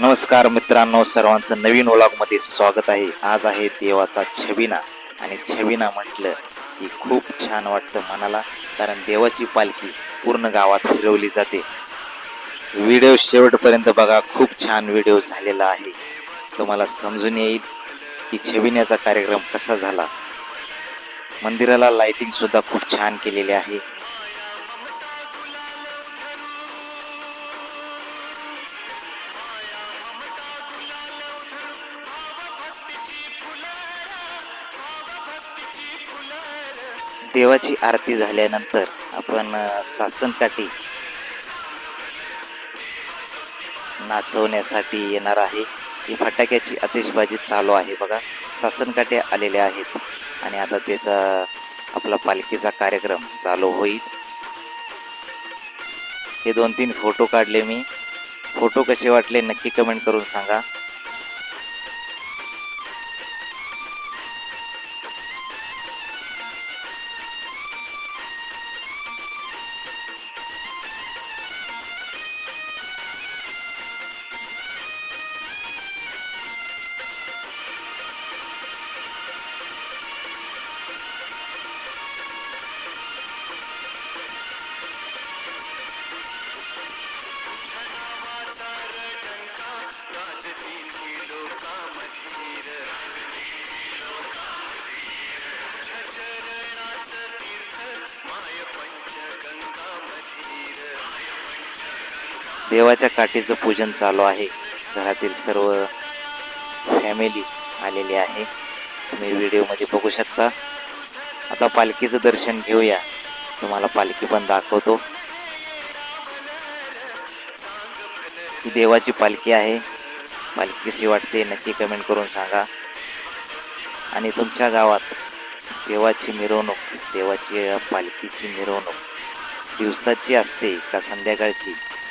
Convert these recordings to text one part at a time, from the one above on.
नमस्कार मित्रांनो सर्वांचं नवीन ओलागमध्ये स्वागत आहे. आज आहे देवाचा छबिना. आणि छबिना म्हटलं की खूप छान वाटतं मनाला कारण देवाची पालखी पूर्ण गावात फिरवली जाते. व्हिडिओ शेवटपर्यंत बघा खूप छान व्हिडिओ झालेला आहे. तुम्हाला समजून येईल की छबिन्याचा कार्यक्रम कसा झाला. मंदिराला लायटिंगसुद्धा खूप छान केलेली आहे. देवाची आरती झाल्यानंतर आपण सासनकाठी नाचवण्यासाठी येणार आहे. ही फटाक्याची आतिषबाजी चालू आहे बघा. सासनकाठ्या आलेल्या आहेत आणि आता त्याचा आपला पालखीचा कार्यक्रम चालू होईल. हे दोन तीन फोटो काढले मी. फोटो कसे वाटले नक्की कमेंट करून सांगा. देवाच्या काठीचं पूजन चालू आहे. घरातील सर्व फॅमिली आलेली आहे. तुम्ही व्हिडिओमध्ये बघू शकता. आता पालखीचं दर्शन घेऊया. तुम्हाला पालखी पण दाखवतो. ही देवाची पालखी आहे. पालखी कशी वाटते नक्की कमेंट करून सांगा. आणि तुमच्या गावात देवाची मिरवणूक देवाची पालखीची मिरवणूक दिवसाची असते का संध्याकाळची?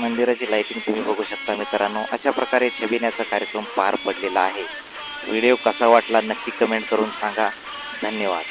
मंदिराची लाईटिंग तुम्ही बघू शकता मित्रांनो. अशा प्रकारे छबिण्याचा कार्यक्रम पार पडलेला आहे. व्हिडिओ कसा वाटला नक्की कमेंट करून सांगा. धन्यवाद.